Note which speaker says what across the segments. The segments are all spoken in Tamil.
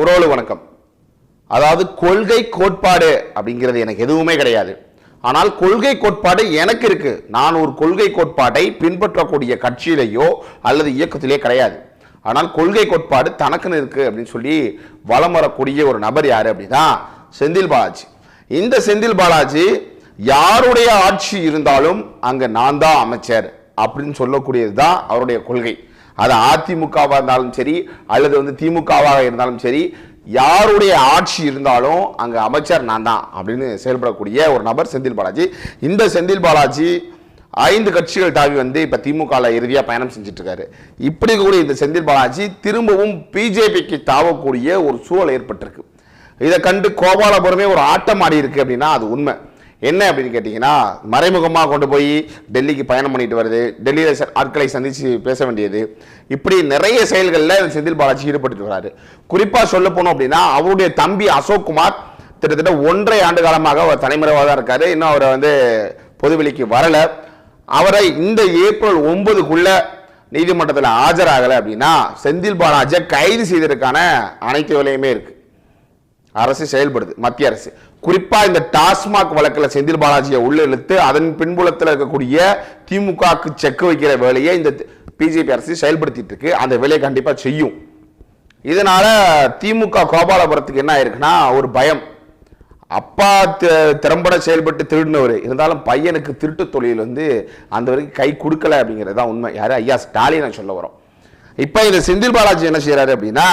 Speaker 1: உறவு வணக்கம். அதாவது கொள்கை கோட்பாடு அப்படிங்கிறது எனக்கு எதுவுமே கிடையாது. ஆனால் கொள்கை கோட்பாடு எனக்கு இருக்கு. நான் ஒரு கொள்கை கோட்பாட்டை பின்பற்றக்கூடிய கட்சியிலேயோ அல்லது இயக்கத்திலேயோ கிடையாது. ஆனால் கொள்கை கோட்பாடு தனக்குன்னு இருக்கு அப்படின்னு சொல்லி வலம் வரக்கூடிய ஒரு நபர் யாரு அப்படின்னா செந்தில் பாலாஜி. இந்த செந்தில் பாலாஜி யாருடைய ஆட்சி இருந்தாலும் அங்கே நான் தான் அமைச்சர் அப்படின்னு சொல்லக்கூடியது தான் அவருடைய கொள்கை. அது அதிமுகவாக இருந்தாலும் சரி அல்லது வந்து திமுகவாக இருந்தாலும் சரி யாருடைய ஆட்சி இருந்தாலும் அங்கே அமைச்சர் நான் தான் அப்படின்னு செயல்படக்கூடிய ஒரு நபர் செந்தில் பாலாஜி. இந்த செந்தில் பாலாஜி ஐந்து கட்சிகள் தாவி வந்து இப்போ திமுகவில் இறுதியாக பயணம் செஞ்சுட்ருக்காரு. இப்படி கூட இந்த செந்தில் பாலாஜி திரும்பவும் பிஜேபிக்கு தாவக்கூடிய ஒரு சூழல் ஏற்பட்டிருக்கு. இதை கண்டு கோபாலபுரமே ஒரு ஆட்டம் ஆடி இருக்கு அப்படின்னா அது உண்மை. என்ன அப்படின்னு கேட்டிங்கன்னா மறைமுகமாக கொண்டு போய் டெல்லிக்கு பயணம் பண்ணிட்டு வருது. டெல்லியில் ஆட்களை சந்தித்து பேச வேண்டியது. இப்படி நிறைய செயல்களில் செந்தில் பாலாஜி ஈடுபட்டு வர்றாரு குறிப்பாக சொல்ல போனோம் அப்படின்னா அவருடைய தம்பி அசோக் குமார் கிட்டத்தட்ட ஒன்றரை ஆண்டு காலமாக அவர் தலைமுறைவாக தான் இருக்காரு. இன்னும் அவரை வந்து பொதுவெளிக்கு வரலை. அவரை இந்த ஏப்ரல் ஒன்பதுக்குள்ள நீதிமன்றத்தில் ஆஜராகலை அப்படின்னா செந்தில் பாலாஜியை கைது செய்ததற்கான அனைத்து வேலையுமே இருக்கு. அரசு செயல்படுது மத்திய அரசு. குறிப்பா இந்த டாஸ்மாக் வழக்கில் செந்தில் பாலாஜியை உள்ள இழுத்து அதன் பின்புலத்தில் இருக்கக்கூடிய திமுகவுக்கு செக் வைக்கிற வேலையை இந்த பிஜேபி அரசு செயல்படுத்திட்டு இருக்கு. அந்த வேலையை கண்டிப்பா செய்யும். இதனால திமுக கோபாலபுரத்துக்கு என்ன ஆயிருக்குன்னா ஒரு பயம். அப்பா திறம்பட செயல்பட்டு திருடினவர். இருந்தாலும் பையனுக்கு திருட்டு தொழில் வந்து அந்த வரைக்கும் கை கொடுக்கல அப்படிங்கிறது தான் உண்மை. யாரு? ஐயா ஸ்டாலினை சொல்ல வரோம் இப்போ இந்த செந்தில் பாலாஜி என்ன செய்கிறாரு அப்படின்னா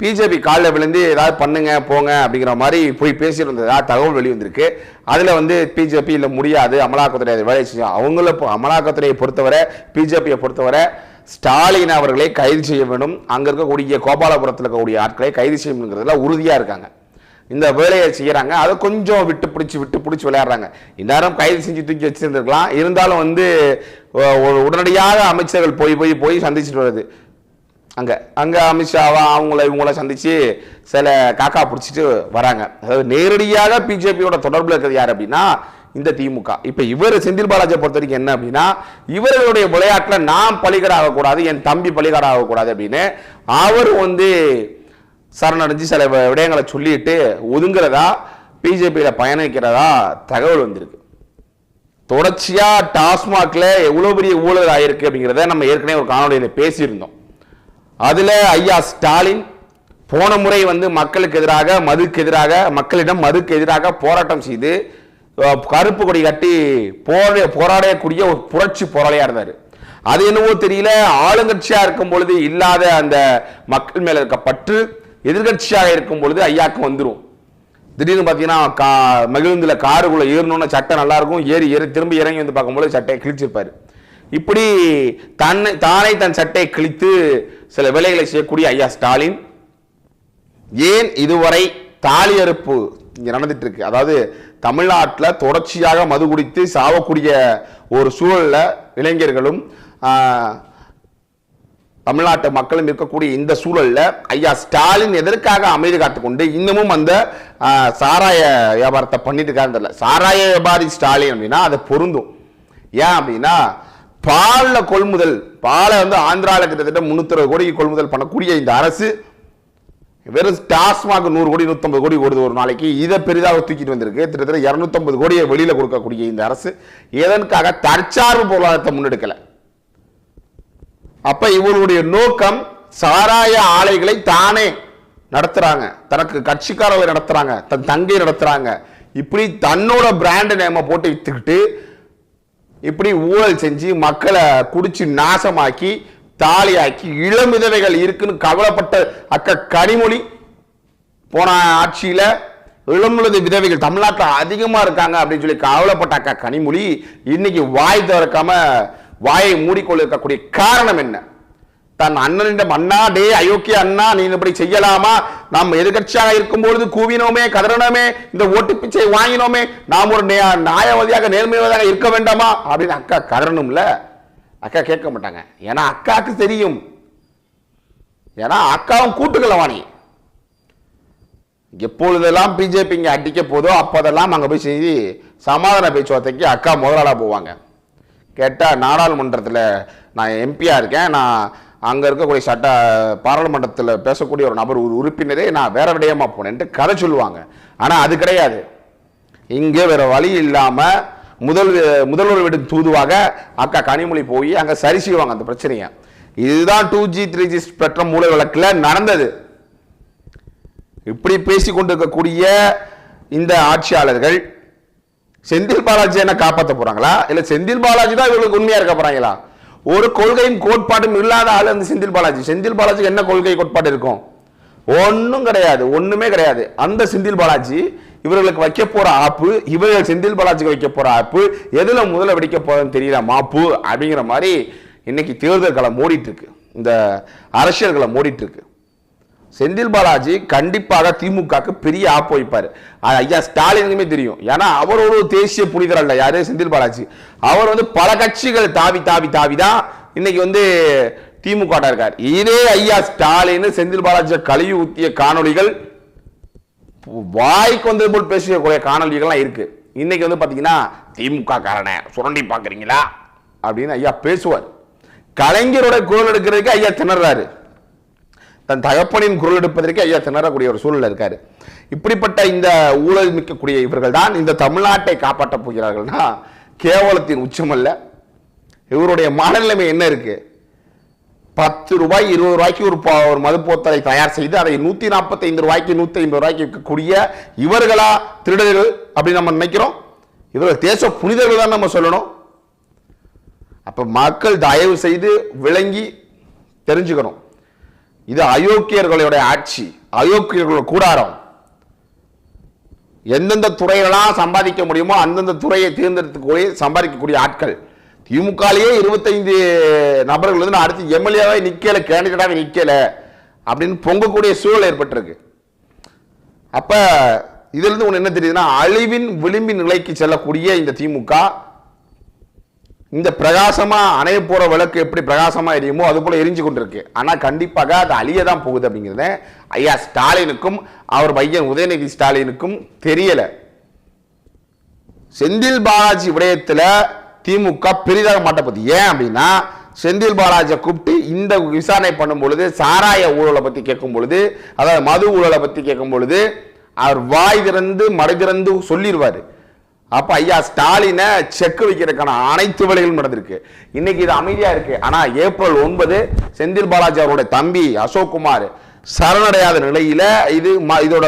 Speaker 1: பிஜேபி காலில் விழுந்து ஏதாவது பண்ணுங்க போங்க அப்படிங்கிற மாதிரி போய் பேசியிருந்ததா. தகவல் வெளிவந்திருக்கு. அதில் வந்து பிஜேபி இல்லை முடியாது அமலாக்கத்துறை அதை வேலை செய்யும் அவங்கள அமலாக்கத்துறையை பொறுத்தவரை பிஜேபியை பொறுத்தவரை ஸ்டாலின் அவர்களை கைது செய்ய வேண்டும். அங்கே இருக்கக்கூடிய கோபாலபுரத்தில் இருக்கக்கூடிய ஆட்களை கைது செய்யணுங்கிறதுல உறுதியாக இருக்காங்க. இந்த வேலையை செய்கிறாங்க அதை கொஞ்சம் விட்டு பிடிச்சி விட்டு பிடிச்சி விளையாடுறாங்க. இந்நேரம் கைது செஞ்சு தூக்கி வச்சிருந்துருக்கலாம். இருந்தாலும் வந்து ஒரு உடனடியாக அமைச்சர்கள் போய் போய் போய் சந்திச்சுட்டு வருது. அங்கே அங்கே அமித்ஷாவா அவங்கள இவங்கள சந்தித்து சில காக்கா பிடிச்சிட்டு வராங்க. அதாவது நேரடியாக பிஜேபியோட தொடர்பில் இருக்கிறது யார் அப்படின்னா இந்த திமுக. இப்போ இவர் செந்தில் பாலாஜியை பொறுத்த வரைக்கும் என்ன அப்படின்னா இவர்களுடைய விளையாட்டில் நான் பலிகடாக ஆகக்கூடாது என் தம்பி பலிகடாக ஆகக்கூடாது அப்படின்னு அவர் வந்து சரணடைஞ்சு சில விடயங்களை சொல்லிட்டு ஒதுங்குறதா பிஜேபியில் பயணிக்கிறதா தகவல் வந்திருக்கு. தொடர்ச்சியாக டாஸ்மாகில் எவ்வளோ பெரிய ஊழல் ஆயிருக்கு அப்படிங்கிறத நம்ம ஏற்கனவே ஒரு காணொலியில் பேசியிருந்தோம். அதில் ஐயா ஸ்டாலின் போன முறை வந்து மக்களுக்கு எதிராக மதுக்கு எதிராக மக்களிடம் மதுக்கு எதிராக போராட்டம் செய்து கருப்பு கொடி கட்டி போராட போராடக்கூடிய ஒரு புரட்சி போராளியாக இருந்தார். அது என்னவோ தெரியல. ஆளுங்கட்சியாக இருக்கும் பொழுது இல்லாத அந்த மக்கள் மேல இருக்க பற்று எதிர்கட்சியாக இருக்கும் பொழுது ஐயாக்கு வந்துடும் திடீர்னு பார்த்தீங்கன்னா கா மகிழ்ந்தில் காருக்குள்ளே ஏறணும்னா சட்டை நல்லா இருக்கும். ஏறி ஏறி திரும்பி இறங்கி வந்து பார்க்கும்போது சட்டையை கிழிச்சிருப்பார். இப்படி தன்னை தானே தன் சட்டையை கிழித்து சில வேலைகளை செய்யக்கூடிய ஐயா ஸ்டாலின். ஏன் இதுவரை தாலி அறுப்பு இங்க நடந்துட்டு இருக்கு அதாவது தமிழ்நாட்டில் தொடர்ச்சியாக மது குடித்து சாவக்கூடிய ஒரு சூழலில் இளைஞர்களும் தமிழ்நாட்டு மக்களும் இருக்கக்கூடிய இந்த சூழலில் ஐயா ஸ்டாலின் எதற்காக அமைதி காத்துக்கொண்டு இன்னமும் அந்த சாராய வியாபாரத்தை பண்ணிட்டு இருக்காருன்னு தெரியல. சாராய வியாபாரி ஸ்டாலின் அப்படின்னா அது பொருந்தும். ஏன் அப்படின்னா பால்ல கொள்முதல் பாலை வந்து ஆந்திராவில் கிட்டத்தட்ட முந்நூற்றி கோடிக்கு கொள்முதல் பண்ணக்கூடிய இந்த அரசு வெறும் டாஸ்மாக் நூறு கோடி நூற்றம்பது கோடி ஓடுது ஒரு நாளைக்கு. இதை பெரிதாக தூக்கிட்டு வந்திருக்கு. கிட்டத்தட்ட இரநூத்தம்பது கோடியை வெளியில கொடுக்கக்கூடிய இந்த அரசு எதற்காக தற்சார்பு பொருளாதாரத்தை முன்னெடுக்கல. அப்ப இவருடைய நோக்கம் சாராய ஆலைகளை தானே நடத்துறாங்க. தனக்கு கட்சிக்காரர்களை நடத்துறாங்க தன் தங்கை நடத்துறாங்க. இப்படி தன்னோட பிராண்ட் நேம போட்டு வித்துக்கிட்டு இப்படி ஊழல் செஞ்சு மக்களை குடிச்சு நாசமாக்கி தாலியாக்கி இளம் விதவைகள் இருக்குன்னு கவலைப்பட்ட அக்க கனிமொழி போன ஆட்சியில இளமுழுது விதவைகள் தமிழ்நாட்டில் அதிகமாக இருக்காங்க அப்படின்னு சொல்லி கவலைப்பட்ட அக்கா கனிமொழி இன்னைக்கு வாய் திறக்காம வாயை மூடிக்கொள்ள இருக்கக்கூடிய காரணம் என்ன? தன் அண்ணனிடம் அண்ணா டே அயோக்கிய அண்ணா நீ இப்படி செய்யலாமா? நாம் எதிர்கட்சியாக இருக்கும் பொழுது கூவினோமே கதறனோமே இந்த ஓட்டு பிச்சை வாங்கினோமே நாம் ஒரு நியாயவாதியாக நேர்மையாவதாக இருக்க வேண்டாமா? அப்படின்னு அக்கா கதறணும்ல. அக்கா கேட்க மாட்டாங்க. ஏன்னா அக்காவுக்கு தெரியும். ஏன்னா அக்காவும் கூட்டுக்கலவாணி எப்பொழுதெல்லாம் பிஜேபி இங்கே அடிக்க போதோ அப்போதெல்லாம் அங்கே போய் செய்து சமாதான பேச்சுவார்த்தைக்கு அக்கா முதலாளாக போவாங்க. கேட்டால் நாடாளுமன்றத்தில் நான் எம்பியாக இருக்கேன். நான் அங்கே இருக்கக்கூடிய சட்ட பாராளுமன்றத்தில் பேசக்கூடிய ஒரு நபர் ஒரு உறுப்பினரே நான் வேற விடயமா போனேன்ட்டு கதை சொல்லுவாங்க. ஆனால் அது கிடையாது. இங்கே வேற வழி இல்லாமல் முதல் முதல்வர் வீட்டுக்கு தூதுவாக அக்கா கனிமொழி போய் அங்கே சரி செய்வாங்க அந்த பிரச்சனையை. இதுதான் two G three G spectrum மூல வழக்கில் நடந்தது. இப்படி பேசி கொண்டிருக்கக்கூடிய இந்த ஆட்சியாளர்கள் செந்தில் பாலாஜி என்ன காப்பாற்ற போறாங்களா? இல்லை செந்தில் பாலாஜி தான் இவங்களுக்கு உண்மையாக இருக்க போறாங்களா? ஒரு கொள்கையும் கோட்பாடும் இல்லாத ஆள் அந்த செந்தில் பாலாஜி. செந்தில் பாலாஜிக்கு என்ன கொள்கை கோட்பாடு இருக்கும்? ஒன்றும் கிடையாது ஒன்றுமே கிடையாது. அந்த செந்தில் பாலாஜி இவர்களுக்கு வைக்க போற ஆப்பு இவர்கள் செந்தில் பாலாஜிக்கு வைக்க போற ஆப்பு எதுல முதல்ல வெடிக்க போறதுன்னு தெரியல மாப்பு அப்படிங்கிற மாதிரி இன்னைக்கு தேர்தல் களம் ஓடிட்டு இருக்கு. இந்த அரசியல் களம் ஓடிட்டு இருக்கு. செந்தில் பாலாஜி கண்டிப்பாக திமுகக்கு பெரிய ஆப் வைப்பார். அது ஐயா ஸ்டாலினுக்குமே தெரியும். ஏன்னா அவர் ஒரு தேசிய புனிதர் அல்ல. யாரு? செந்தில் பாலாஜி. அவர் வந்து பல கட்சிகள் தாவி தாவி தாவி தான் இன்னைக்கு வந்து திமுக இருக்கார். இதே ஐயா ஸ்டாலின் செந்தில் பாலாஜி கழுவி ஊத்திய காணொளிகள் வாய்க்கு வந்தது போல் பேசக்கூடிய காணொலிகள்லாம் இருக்கு. இன்னைக்கு வந்து பார்த்தீங்கன்னா திமுக காரனை சுரண்டி பார்க்குறீங்களா அப்படின்னு ஐயா பேசுவார். கலைஞரோட குரல் எடுக்கிறதுக்கு ஐயா திணறாரு. தன் தகப்பனின் குரல் எடுப்பதற்கு ஐயா திணறக்கூடிய ஒரு சூழல் இருக்காரு. இப்படிப்பட்ட இந்த ஊழல் மிக்கக்கூடிய இவர்கள் தான் இந்த தமிழ்நாட்டை காப்பாற்றப் போகிறார்கள்னா கேவலத்தின் உச்சமல்ல. இவருடைய மனநிலைமை என்ன இருக்கு? பத்து ரூபாய் இருபது ரூபாய்க்கு ஒரு ஒரு மதுப்போத்தலை தயார் செய்து அதை நூத்தி நாற்பத்தைந்து ரூபாய்க்கு நூத்தி ஐம்பது ரூபாய்க்கு விற்கக்கூடிய இவர்களா திருடர்கள் அப்படின்னு நம்ம நினைக்கிறோம். இவர்கள் தேச புனிதர்கள் தான் நம்ம சொல்லணும். அப்ப மக்கள் தயவு செய்து விளங்கி தெரிஞ்சுக்கணும். இது அயோக்கியர்களுடைய ஆட்சி அயோக்கியர்களோட கூடாரம். எந்தெந்த துறைகளெல்லாம் சம்பாதிக்க முடியுமோ அந்தந்த துறையை தேர்ந்தெடுத்துக்கூடிய சம்பாதிக்கக்கூடிய ஆட்கள். திமுகலேயே இருபத்தைந்து நபர்கள் வந்து நான் அடுத்து எம்எல்ஏவாக நிக்கல கேண்டிடேட்டாக நிக்கல அப்படின்னு பொங்கக்கூடிய சூழல் ஏற்பட்டிருக்கு. அப்ப இதிலிருந்து ஒன்று ஒண்ணு என்ன தெரியுதுன்னா அழிவின் விளிம்பின் நிலைக்கு செல்லக்கூடிய இந்த திமுக இந்த பிரகாசமாக அணைய போகிற விளக்கு எப்படி பிரகாசமாக எரியுமோ அது போல் எரிஞ்சு கொண்டிருக்கு. ஆனால் கண்டிப்பாக அது அழிய தான் போகுது அப்படிங்கிறத ஐயா ஸ்டாலினுக்கும் அவர் பையன் உதயநிதி ஸ்டாலினுக்கும் தெரியலை. செந்தில் பாலாஜி விடயத்தில் திமுக பெரிதாக மாட்டப்போகுது. ஏன் அப்படின்னா செந்தில் பாலாஜியை கூப்பிட்டு இந்த விசாரணை பண்ணும் பொழுது சாராய ஊழலை பற்றி கேட்கும் பொழுது அதாவது மது ஊழலை பற்றி கேட்கும் பொழுது அவர் வாய் திறந்து மடை திறந்து சொல்லிடுவார் அப்ப ஐயா ஸ்டாலினை செக் வைக்கிறதுக்கான அனைத்து வேலைகளும் நடந்திருக்கு. இன்னைக்கு இது அமைதியா இருக்கு. ஆனா ஏப்ரல் ஒன்பது செந்தில் பாலாஜி அவருடைய தம்பி அசோக் குமார் சரணடையாத நிலையில இது இதோட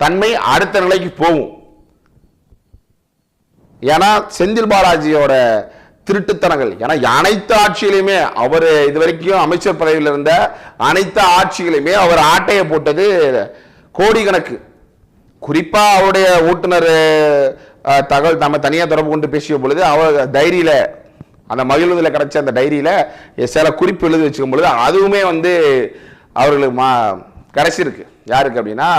Speaker 1: தன்மை அடுத்த நிலைக்கு போகும். ஏன்னா செந்தில் பாலாஜியோட திருட்டுத்தனங்கள் ஏன்னா அனைத்து ஆட்சியிலையுமே அவர் இது வரைக்கும் அமைச்சர் பதவியில் இருந்த அனைத்து ஆட்சிகளையுமே அவர் ஆட்டையை போட்டது கோடிக்கணக்கு. குறிப்பா அவருடைய ஓட்டுநர் தகவல் நம்ம தனியாக தொடர்பு கொண்டு பேசிய பொழுது அவர் டைரியில் அந்த மகிழ்வதில் கிடச்ச அந்த டைரியில் சில குறிப்பு எழுதி வச்சுக்கும் பொழுது அதுவுமே வந்து அவர்களுக்கு மா கிடச்சிருக்கு. யாருக்கு அப்படின்னா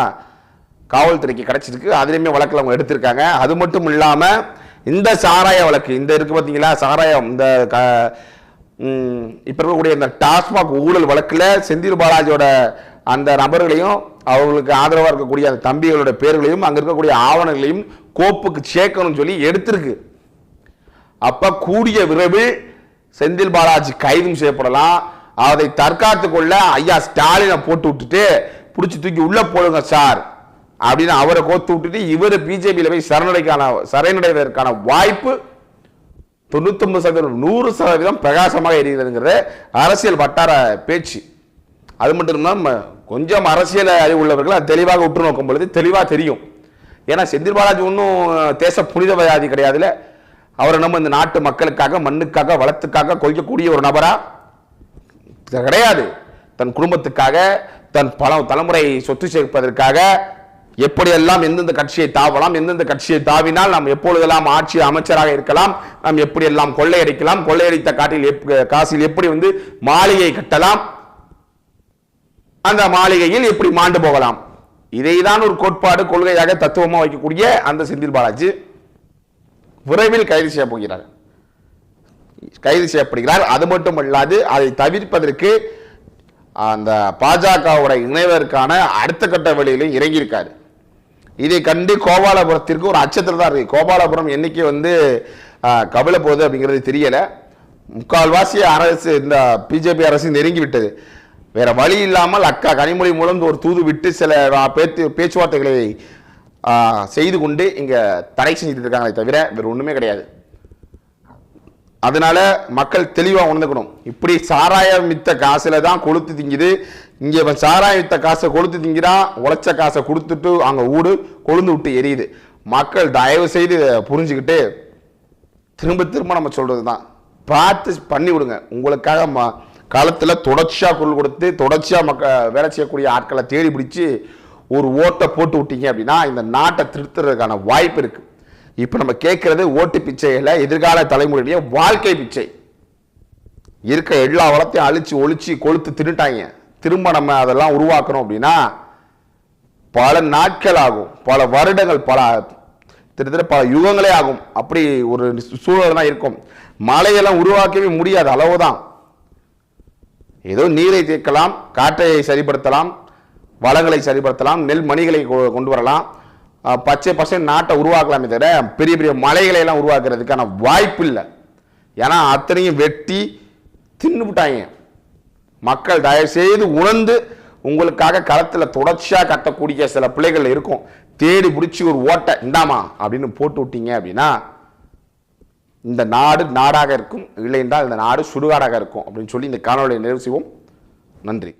Speaker 1: காவல்துறைக்கு கிடச்சிருக்கு. அதுலேயுமே வழக்கில் அவங்க எடுத்திருக்காங்க. அது மட்டும் இல்லாமல் இந்த சாராய வழக்கு இந்த இருக்கு பார்த்தீங்களா சாராயம் இந்த க- இப்போ இருக்கக்கூடிய இந்த டாஸ்மாக் ஊழல் வழக்கில் செந்தில் பாலாஜியோட அந்த நபர்களையும் அவர்களுக்கு ஆதரவாக இருக்கக்கூடிய அந்த தம்பிகளோட பேர்களையும் அங்கே இருக்கக்கூடிய ஆவணங்களையும் கோப்புக்கு சேர்க்கணும்னு சொல்லி எடுத்திருக்கு. அப்ப கூடிய விரைவில் செந்தில் பாலாஜி கைதும் செய்யப்படலாம். அதை தற்காத்து கொள்ள ஐயா ஸ்டாலினை போட்டு விட்டுட்டு பிடிச்சி தூக்கி உள்ள போடுங்க சார் அப்படின்னு அவரை கோத்து விட்டுட்டு இவர் பிஜேபியில் போய் சரணடைக்கான சரணடைவதற்கான வாய்ப்பு தொண்ணூத்தொம்பது சதவீதம் நூறு சதவீதம் பிரகாசமாக எரியுதுங்கிறது அரசியல் வட்டார பேச்சு. அது மட்டும் இல்லாமல் கொஞ்சம் அரசியல் அறிவு உள்ளவர்கள் தெளிவாக உற்று நோக்கும் பொழுது தெளிவாக தெரியும். ஏன்னா செந்தில் பாலாஜி ஒன்றும் தேச புனிதவாதி கிடையாதுல அவரை நம்ம இந்த நாட்டு மக்களுக்காக மண்ணுக்காக வளத்துக்காக கொய்யக்கூடிய ஒரு நபரா? கிடையாது. தன் குடும்பத்துக்காக தன் பல தலைமுறை சொத்து சேர்ப்பதற்காக எப்படியெல்லாம் எந்தெந்த கட்சியை தாவலாம் எந்தெந்த கட்சியை தாவினால் நாம் எப்பொழுதெல்லாம் ஆட்சி அமைச்சராக இருக்கலாம் நாம் எப்படியெல்லாம் கொள்ளையடிக்கலாம் கொள்ளையடித்த காட்டில் எப்- காசில் எப்படி வந்து மாளிகை கட்டலாம் அந்த மாளிகையில் எப்படி மாண்டு போகலாம்? இதைதான் ஒரு கோட்பாடு கொள்கையாக தத்துவமா வைக்கக்கூடிய அந்த செந்தில் பாலாஜி விரைவில் கைது செய்ய போகிறார். கைது செய்யப்படுகிறார். அது மட்டும் இல்லாது அதை தவிர்ப்பதற்கு அந்த பாஜகவோட இணைவதற்கான அடுத்த கட்ட வழியிலும் இறங்கியிருக்காரு. இதை கண்டு கோபாலபுரத்திற்கு ஒரு அச்சத்தில் தான் இருக்கு. கோபாலபுரம் என்னைக்கு வந்து ஆஹ், கவிழ போகுது அப்படிங்கிறது தெரியலை. முக்கால்வாசி அரசு இந்த பிஜேபி அரசு நெருங்கி விட்டது வேற வழி இல்லாமல் அக்கா கனிமொழி மூலம் ஒரு தூது விட்டு சில பேச்சு பேச்சுவார்த்தைகளை செய்து கொண்டு இங்கே தடை செஞ்சுட்டு இருக்காங்களே தவிர வேறு ஒன்றுமே கிடையாது. அதனால மக்கள் தெளிவாக உணர்ந்துக்கணும். இப்படி சாராயம் வித்த காசில் தான் கொளுத்து திங்குது. இங்கே இவன் சாராயம் வித்த காசை கொளுத்து திங்கிறான் உழைச்ச காசை கொடுத்துட்டு அங்கே ஊடு கொழுந்து விட்டு எரியுது. மக்கள் தயவு செய்து புரிஞ்சுக்கிட்டு திரும்ப திரும்ப நம்ம சொல்கிறது தான் பார்த்து பண்ணி விடுங்க. உங்களுக்காக ம காலத்தில் தொடர்ச்சியாக குரல் கொடுத்து தொடர்ச்சியாக மக்க வேலை செய்யக்கூடிய ஆட்களை தேடி பிடிச்சி ஒரு ஓட்டை போட்டு விட்டீங்க அப்படின்னா இந்த நாட்டை திருத்துறதுக்கான வாய்ப்பு இருக்கு. இப்போ நம்ம கேட்கறது ஓட்டு பிச்சையில் எதிர்கால தலைமுறையுடைய வாழ்க்கை பிச்சை. இருக்க எல்லா வளத்தையும் அழிச்சு ஒழிச்சு கொளுத்து தின்னுட்டாங்க. திரும்ப நம்ம அதெல்லாம் உருவாக்கணும் அப்படின்னா பல நாட்கள் ஆகும் பல வருடங்கள் பல கிட்டத்தட்ட பல யுகங்களே ஆகும். அப்படி ஒரு சூழல்லாம் இருக்கும். மலையெல்லாம் உருவாக்கவே முடியாது அளவுதான். ஏதோ நீரை தீர்க்கலாம் காற்றை சரிப்படுத்தலாம் வளங்களை சரிப்படுத்தலாம் நெல் மணிகளை கொ- கொண்டு வரலாம். பச்சை பசை நாட்டை உருவாக்கலாமே தவிர பெரிய பெரிய மலைகளை எல்லாம் உருவாக்குறதுக்கான வாய்ப்பு இல்லை. ஏன்னா அத்தனையும் வெட்டி தின்னுபிட்டாங்க மக்கள் தயவு செய்து உணர்ந்து உங்களுக்காக களத்தில் தொடர்ச்சியாக கட்டக்கூடிய சில பிள்ளைகள் இருக்கும். தேடி பிடிச்சி ஒரு ஓட்டை இந்தாமா அப்படின்னு போட்டு விட்டீங்க அப்படின்னா இந்த நாடு நாடாக இருக்கும் இல்லை என்றால் இந்த நாடு சுடுகாடாக இருக்கும் அப்படின்னு சொல்லி இந்த காணொலியை நிறைவு செய்வோம். நன்றி.